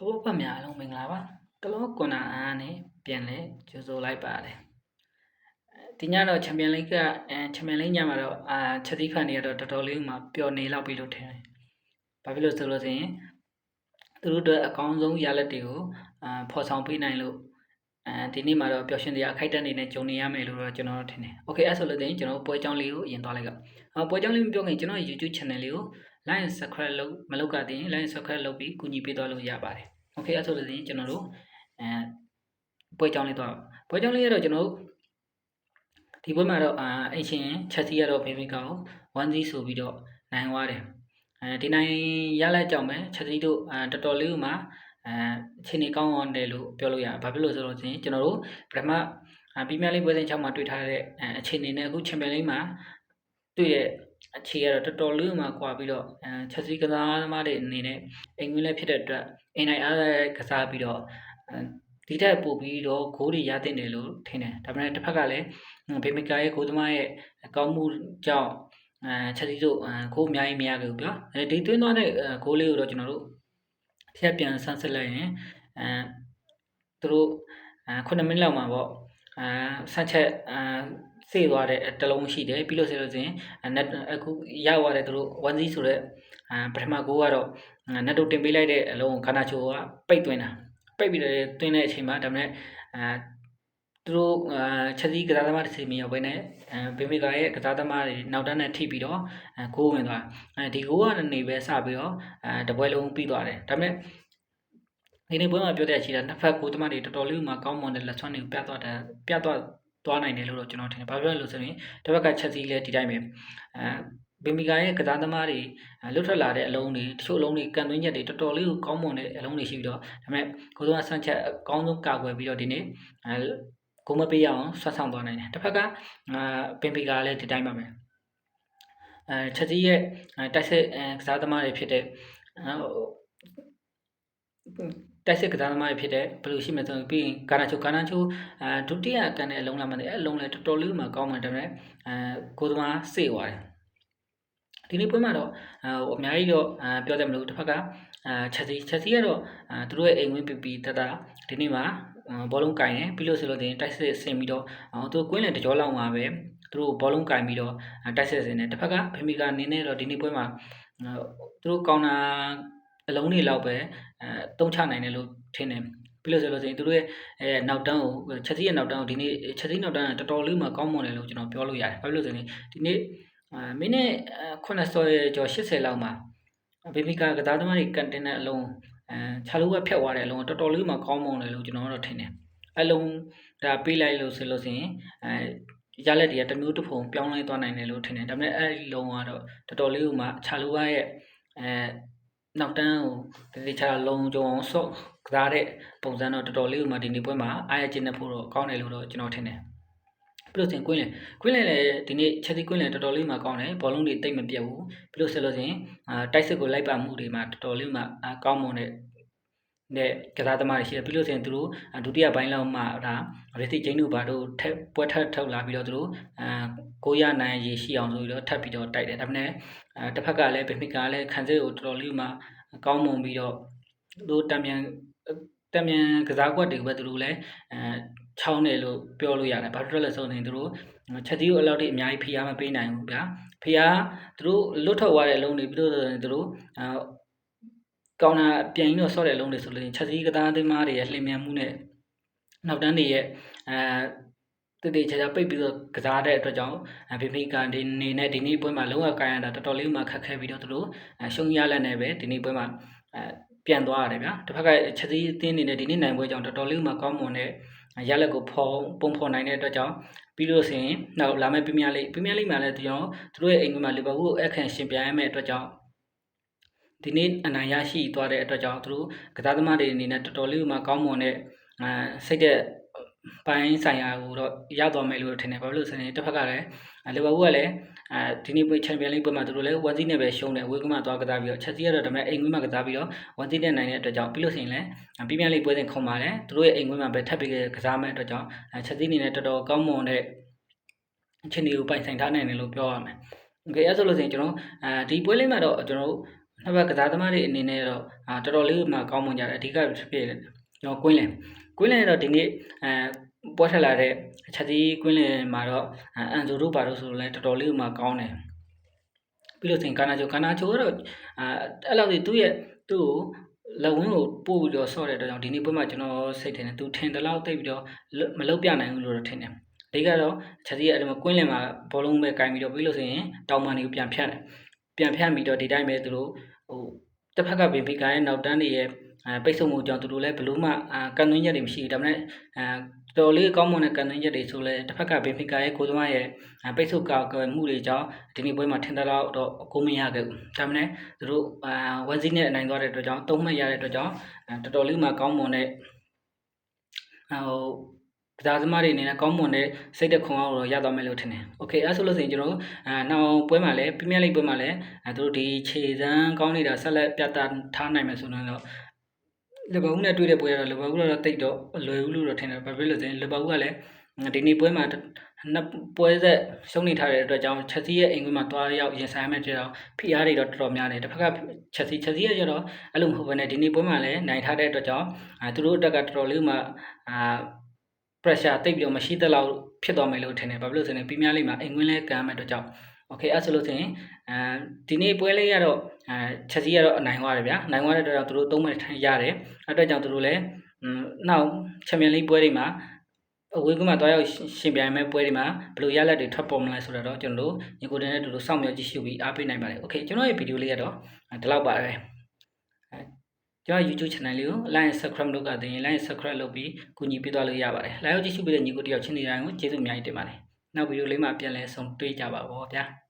သောဘတ်များအလုံးမင်္ဂလာပါကလောကွန်နာအားနဲ့ပြန်လဲကြိုဆိုလိုက်ပါတယ်ဒီညတော့ချန်ပီယံလိဂ်ကအဲချန်ပီယံလိဂ်ညမှာတော့အာချက်သီးဖန်တွေကတော့တော်တော်လေးမှပျော်နေလောက်ပြီလို့ထင်တယ်ဘာဖြစ်လို့ဆိုလို့ဆိုရင်သူတို့အတွက်အကောင်းဆုံးရလက်တွေကိုအာဖော်ဆောင်ပေးနိုင်လို့အဲဒီနေ့မှာတော့ပျော်ရွှင်စရာအခိုက်အတန့်တွေနဲ့ကြုံနေရမယ်လို့တော့ကျွန်တော်တို့ထင်တယ်။ Okay အဲ့ဆိုလို့တင်ကျွန်တော်ပွဲကြောင်းလေးကိုအရင်သွားလိုက်က။အော်ပွဲကြောင်းလေးမပြောခင်ကျွန်တော် YouTube channel လေးကို like and subscribe လုပ်မလုပ်ကတည်း like and subscribe လုပ်ပြီးကူညီပေးသွားလို့ရပါတယ်။ Okay အဲ့ဆိုလို့တင်ကျွန်တော်တို့အဲပွဲကြောင်းလေးသွားပွဲကြောင်းလေးကတော့ကျွန်တော်တို့ဒီပွဲမှာတော့အာအချင်းချက်စီကတော့ဘေဘီကောင်1-0ဆိုပြီးတော့နိုင်သွားတယ်။အဲဒီနိုင်ရလိုက်ကြောင်ပဲချက်စီတို့အာတော်တော်လေးမှအဲအခြေအနေကောင်းအောင်တယ်လို့ပြောလို့ရတယ်။ဘာဖြစ်လို့ဆိုတော့ချင်းကျွန်တော်တို့ပထမပီးမီယာလိပွဲစဉ်6မှာတွေ့ထားတဲ့အခြေအနေနဲ့အခုချန်ပီယံလိမှာတွေ့တဲ့ အခြေကတော့တော်တော်လေးမှကွာပြီးတော့အဲချက်စီကစားသမားတွေအနေနဲ့အိမ်ဝင်လည်းဖြစ်တဲ့အတွက်အိမ်နိုင်အားကစားပြီးတော့ဒီထက်ပိုပြီးတော့ဂိုးတွေရတဲ့တယ်လို့ထင်တယ်ဒါပေမဲ့တစ်ဖက်ကလည်းဘေမီကာရဲ့ဂိုးသမားရဲ့ကောင်းမှုကြောင့်အဲချက်စီတို့ဂိုးအများကြီးမရခဲ့ဘူးဗျာအဲဒီသွင်းသွားတဲ့ဂိုးလေးကိုတော့ကျွန်တော်တို့ထပ်ပြန်ဆန်းစစ်လိုက်ရင်အဲသူတို့9မိနစ်လောက်မှာပေါ့အဲဆန့်ချက်အဲ စေ့သွားတဲ့တလုံးရှိတယ်ပြီးလို့ဆိုလို့ဆိုရင်အခုရသွားတဲ့သူတို့1 0ဆိုတော့အဲပထမကိုကတော့နတ်တို့တင်ပေးလိုက်တဲ့အလုံးခန္ဓာချိုကပိတ်သွင်းတာပိတ်ပြီးတော့သွင်းတဲ့အချိန်မှာဒါပေမဲ့အဲသူတို့အာချက်စီကစားသမားတစ်စီမရောက်ဘဲနဲ့အဲဘေမီကာရဲ့ကစားသမားတွေနောက်တန်းနဲ့ထိပြီးတော့အဲဂိုးဝင်သွားအဲဒီဂိုးကနေပဲစပြီးတော့အဲတပွဲလုံးပြီးသွားတယ်ဒါပေမဲ့ဒီနေ့ပွဲမှာပြောတဲ့အချိန်ကနှစ်ဖက်ကိုသမားတွေတော်တော်လေးမှကောင်းမွန်တဲ့လက်ဆွမ်းတွေကိုပြသွားတယ်ပြသွား သွားနိုင်တယ်လို့တော့ကျွန်တော်ထင်တယ်။ဘာဖြစ်လို့လဲဆိုရင်တစ်ဘက်ကချက်စီလဲဒီတိုင်းပဲအဲဘီမီကာရဲ့ကစားသမားတွေလွတ်ထွက်လာတဲ့အလုံးတွေတချို့အလုံးတွေကန်သွင်းချက်တွေတော်တော်လေးကိုကောင်းမွန်တဲ့အလုံးတွေရှိပြီးတော့ဒါပေမဲ့ကိုသုံးကဆန့်ချက်အကောင်းဆုံးကာကွယ်ပြီးတော့ဒီနေ့အဲကိုမပေးရအောင်ဆွတ်ဆောင်သွားနိုင်တယ်။တစ်ဖက်ကအာဘီမီကာလည်းဒီတိုင်းပါပဲ။အဲချက်စီရဲ့တိုက်စစ်ကစားသမားတွေဖြစ်တဲ့ တိုက်စစ်ကစားသမားတွေဖြစ်တဲ့ဘယ်လိုရှိမလဲဆိုရင်ပြီးရင်ကာနာချိုကာနာချိုအဲဒုတိယကန်တဲ့အလုံးလာမှလည်းအလုံးလည်းတော်တော်လေးမှကောင်းမှတယ်အဲကိုသမားစေ့သွားတယ်ဒီနေ့ပွဲမှာတော့ဟိုအများကြီးတော့ပြောတယ်မလို့တစ်ဖက်ကအာချက်စီချက်စီကတော့သူတို့ရဲ့အိမ်ဝင်းပီပီတတဒီနေ့မှာဘောလုံးကင်တယ်ပြီးလို့ဆိုလို့တင်တိုက်စစ်ဆင်ပြီးတော့သူကွင်းလယ်တကြောလောက်မှာပဲသူတို့ဘောလုံးကင်ပြီးတော့တိုက်စစ်ဆင်တယ်တစ်ဖက်ကဖေမီကနေနဲ့တော့ဒီနေ့ပွဲမှာသူတို့ကောင်တာ အလုံးတွေလောက်ပဲအဲတုံးချနိုင်တယ်လို့ထင်တယ်ပြီးလို့ဆိုလို့ဆိုရင်သူတို့ရဲ့အဲနောက်တန်းကိုချက်စီရဲ့နောက်တန်းကိုဒီနေ့ချက်စီနောက်တန်းကတော်တော်လေးမှကောင်းမွန်တယ်လို့ကျွန်တော်ပြောလို့ရတယ်ဘာဖြစ်လို့ဆိုရင်ဒီနေ့အာမိနစ်80ကျော်80လောက်မှာဘေဘီကာကစားသမားတွေကန်တင်တဲ့အလုံးအဲခြာလို့ပဲဖြတ်သွားတဲ့အလုံးတော်တော်လေးမှကောင်းမွန်တယ်လို့ကျွန်တော်ကတော့ထင်တယ်အလုံးဒါပေးလိုက်လို့ဆိုလို့ဆိုရင်အဲရလက်တွေကတစ်မျိုးတစ်ဖုံပြောင်းလဲသွားနိုင်တယ်လို့ထင်တယ်ဒါပေမဲ့အဲ့ဒီလုံးကတော့တော်တော်လေးကမှခြာလို့ရဲ့အဲ နောက်တန်းကိုတတိချာလုံကြုံအောင်ဆော့ကစားတဲ့ပုံစံတော့တော်တော်လေးဥမာဒီနေ့ပွဲမှာအားရကျင်းနေဖို့တော့ကောင်းတယ်လို့တော့ကျွန်တော်ထင်တယ်ပြလို့စဉ်ကွင်းလေကွင်းလေလည်းဒီနေ့ချက်စီကွင်းလေတော်တော်လေးမှကောင်းတယ်ဘောလုံးတွေတိတ်မပြတ်ဘူးပြလို့ဆက်လို့စဉ်အာတိုက်စစ်ကိုလိုက်ပါမှုတွေမှာတော်တော်လေးမှကောင်းမွန်တဲ့တဲ့ကစားသမားတွေရှိတယ်ပြီးလို့ဆိုရင်သူတို့ဒုတိယပိုင်းလောက်မှဒါရစ်တီဂျိန်းတို့ဘာတို့ထက်ပွဲထက်ထုတ်လာပြီးတော့သူတို့အာ ကိုရနိုင်ရရှိအောင်ဆိုပြီးတော့ထပ်ပြီးတော့တိုက်တယ်ဒါပေမဲ့အဲတစ်ဖက်ကလည်းဗီမီကလည်းခံစစ်ကိုတော်တော်လေးမှကောင်းမွန်ပြီးတော့သူတို့တံမြန်တံမြန်ကစားကွက်တွေပဲသူတို့လည်းအဲချောင်းတယ်လို့ပြောလို့ရတယ်ဘာလို့လဲဆိုရင်သူတို့ချက်တီးကိုအလောက်ထိအများကြီးဖိအားမပေးနိုင်ဘူးဗျာဖိအားသူတို့လွတ်ထွက်သွားတဲ့အလုံးတွေပြီးတော့သူတို့အာကောင်းတာပြန်ပြီးတော့ဆော့တဲ့အလုံးတွေဆိုလို့ချက်စီးကစားသမားတွေရဲ့လှင်မြန်မှုနဲ့နောက်တန်းတွေရဲ့အဲ တည်တည်ချာချာပိတ်ပြီးတော့ကစားတဲ့အတွက်ကြောင့်ဗီဗီကန်ဒီနေနဲ့ဒီနေ့ပွဲမှာလုံးဝကိုင်းရတာတော်တော်လေးမှခက်ခဲပြီးတော့သူတို့ရှုံးရလက်နဲ့ပဲဒီနေ့ပွဲမှာအဲပြန်သွားရတယ်ဗျာတစ်ဖက်ကချက်စီးအသင်းနေနဲ့ဒီနေ့နိုင်ပွဲကြောင့်တော်တော်လေးမှကောင်းမွန်တဲ့ရလက်ကိုဖော်ပုံဖော်နိုင်တဲ့အတွက်ကြောင့်ပြီးလို့ဆိုရင်နောက်လာမယ့်ပီးမီယာလိပီးမီယာလိမှာလည်းဒီတော့သူတို့ရဲ့အိမ်မှာလီဗာပူးကိုအခန့်ရှင်ပြိုင်ရမယ့်အတွက်ကြောင့်ဒီနေ့အနိုင်ရရှိသွားတဲ့အတွက်ကြောင့်သူတို့ကစားသမားတွေအနေနဲ့တော်တော်လေးမှကောင်းမွန်တဲ့အဲစိတ်တဲ့ ပိုင်းဆိုင်ရာကိုတော့ရသွားမယ်လို့ထင်တယ်ဘာလို့လဲဆိုရင်တစ်ဖက်ကလည်းလီဗာပူးကလည်းအဲဒီနေ့ပွဲချန်ပီယံလိပွဲမှာသူတို့လည်းဝန်စီနဲ့ပဲရှုံးတယ်ဝေးကမှသွားကစားပြီးတော့ချက်စီကတော့ဒါပေမဲ့အိမ်ကွင်းမှာကစားပြီးတော့ဝန်စီနဲ့နိုင်တဲ့အတွက်ကြောင့်ပြီးလို့ဆိုရင်လည်းပီမီယံလိပွဲစဉ်ခုံပါတယ်သူတို့ရဲ့အိမ်ကွင်းမှာပဲထပ်ပြီးကစားမဲ့အတွက်ကြောင့်ချက်စီအနေနဲ့တော်တော်ကောင်းမွန်တဲ့အခြေအနေကိုပိုင်ဆိုင်ထားနိုင်တယ်လို့ပြောရမယ်။ Okay အဲ့ဆိုလို့ဆိုရင်ကျွန်တော်အဲဒီပွဲလေးမှာတော့ကျွန်တော်တို့နောက်ဘက်ကစားသမားတွေအနေနဲ့တော့အာတော်တော်လေးမှကောင်းမွန်ကြတယ်အဓိကဖြစ်ဖြစ်လေကျွန်တော်ကွင်းလင် ကွင်းလင်တော့ဒီနေ့အဲပွဲထက်လာတဲ့ချက်သီးကွင်းလင်မှာတော့အန်ဇိုတို့ပါတို့ဆိုလည်းတော်တော်လေးမှကောင်းတယ်ပြီးလို့ဆိုရင်ကာနာချိုကာနာချိုကတော့အာအဲ့လောက်ဒီသူ့ရဲ့သူ့ကိုလက်ဝင်းကိုပို့ပြီးတော့ဆော့တဲ့အတွက်ကြောင့်ဒီနေ့ပွဲမှာကျွန်တော်စိတ်ထင်တယ်သူထင်တယ်လို့သိပြီးတော့မလုပ်ပြနိုင်ဘူးလို့တော့ထင်တယ်အဓိကတော့ချက်စီကအဲ့ဒီမှာကွင်းလင်မှာဘောလုံးပဲကင်ပြီးတော့ပြီးလို့ဆိုရင်တောင်မန်တွေကိုပြန်ဖြတ်တယ်ပြန်ဖြတ်ပြီးတော့ဒီတိုင်းပဲသူတို့ဟိုတစ်ဖက်ကဘင်ဖီကာရဲ့နောက်တန်းတွေရဲ့အဲ ပိတ်ဆို့မှုကြောင့်သူတို့လည်းဘလို့မှအာကန်သွင်းချက်တွေမရှိဘူးဒါပေမဲ့အဲတော်လေးကောင်းမွန်တဲ့ကန်သွင်းချက်တွေဆိုလဲတစ်ဖက်ကဘင်ဖီကာရဲ့ကိုသမားရဲ့ပိတ်ဆို့ကောက်ွယ်မှုတွေကြောင့်ဒီနေ့ပွဲမှာထင်တယ်တော့တော့အကိုမရခဲ့ဘူးဒါပေမဲ့သူတို့အာဝက်စီနဲ့အနိုင်သွားတဲ့အတွက်ကြောင့်သုံးမှတ်ရတဲ့အတွက်ကြောင့်တော်တော်လေးမှကောင်းမွန်တဲ့ဟိုကစားသမားတွေအနေနဲ့ကောင်းမွန်တဲ့စိတ်သက်ခွန်အားကိုရသွားမယ်လို့ထင်တယ်။ Okay အဲဆိုလို့ဆိုရင်ကျွန်တော်အာနောက်ပွဲမှာလည်းပြင်းပြလိပွဲမှာလည်းအဲတို့ဒီခြေစမ်းကောင်းနေတာဆက်လက်ပြသထားနိုင်မယ်ဆိုတော့ လီဗာပူးနဲ့တွေ့တဲ့ပွဲကတော့လီဗာပူးကတော့တိတ်တော့လွယ်ဘူးလို့တော့ထင်တယ်။ဘာဖြစ်လို့လဲဆိုရင်လီဗာပူးကလည်းဒီနေ့ပွဲမှာနှစ်ပွဲဆက်ရှုံးနေထားတဲ့အတွက်ကြောင့်ချက်စီရဲ့အိမ်ကွင်းမှာတွားရောက်ရင်ဆိုင်မဲ့ကြတော့ဖိအားတွေတော့တော်တော်များတယ်တစ်ဖက်ကချက်စီချက်စီရဲ့ကျတော့အဲ့လိုမဟုတ်ဘဲနဲ့ဒီနေ့ပွဲမှာလည်းနိုင်ထားတဲ့အတွက်ကြောင့်အဲသူတို့အတက်ကတော်တော်လေးမှအာ pressure တိတ်ပြီးတော့မရှိသလောက်ဖြစ်သွားမယ်လို့ထင်တယ်ဘာဖြစ်လို့ဆိုရင်ပြင်းများလေးမှာအိမ်ကွင်းလဲကမ်းမဲ့အတွက်ကြောင့် okay အဲ့ဆိုလို့ဆိုရင်အဲဒီနေ့ပွဲလေးကတော့အဲချက်စီကတော့အနိုင်သွားတယ်ဗျာနိုင်သွားတဲ့အတွက်ကြောင့်သူတို့သုံးမဲ့ရတယ်အဲ့အတွက်ကြောင့်သူတို့လည်းနောက်ချန်ပီယံလိပွဲတွေမှာအဝေးကမှတွားရောက်ရှင်ပြိုင်မဲ့ပွဲတွေမှာဘယ်လိုရလဒ်တွေထွက်ပေါ်မလဲဆိုတော့ကျွန်တော်တို့ညီကိုတင်နဲ့တူတူစောင့်မျှော်ကြည့်ရှုပြီးအားပေးနိုင်ပါတယ်။ Okay ကျွန်တော်ရဲ့ဗီဒီယိုလေးကတော့ဒီလောက်ပါပဲ။ကျွန်တော် YouTube channel လေးကို like subscribe လုပ်ကတင်ရင် like subscribe လုပ်ပြီးကူညီပေးသွားလို့ရပါတယ်။ like ကြည့်ရှုပေးတဲ့ညီကိုတယောက်ချင်းနေတိုင်းကိုကျေးဇူးအများကြီးတင်ပါတယ်။ နောက်ဗီဒီယိုလေးမှာပြန်လည်ဆုံတွေ့ကြပါပေါ့ဗျာ။